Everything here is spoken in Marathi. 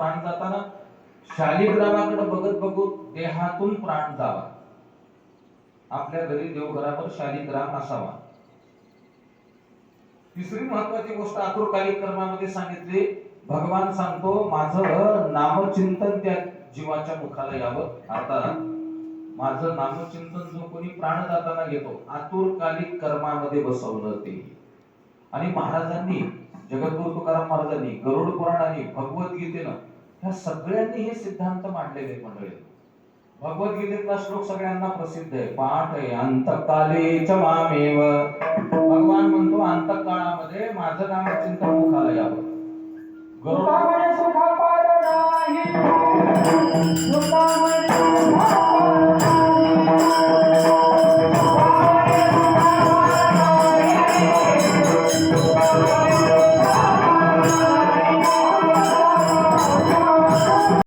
प्राण जाताना शालिग्रामाकडे बघत बघून देहातून प्राण जावा. आपल्या घरी देवघरावर शालिग्राम असावा. तिसरी महत्वाची गोष्ट आतुरकालिक कर्मामध्ये सांगितली. भगवान सांगतो माझं नामचिंतन त्या जीवाच्या मुखाला यावं अर्थात माझं नामचिंतन जो कोणी प्राण जाताना घेतो आतुरकालिक कर्मामध्ये बसवलं ते. आणि महाराजांनी जगद्गुरु तुकाराम महाराजांनी गरुड पुराणाने भगवद्गीतेनं ह्या सगळ्यांनी हे सिद्धांत मांडलेले मंडळी. भगवद्गीतेतला श्लोक सगळ्यांना प्रसिद्ध आहे. पाठ आहे अंतकाले च भगवान म्हणतो अंतकाळामध्ये काळामध्ये माझं नाव चिंतन मुखाला यावं.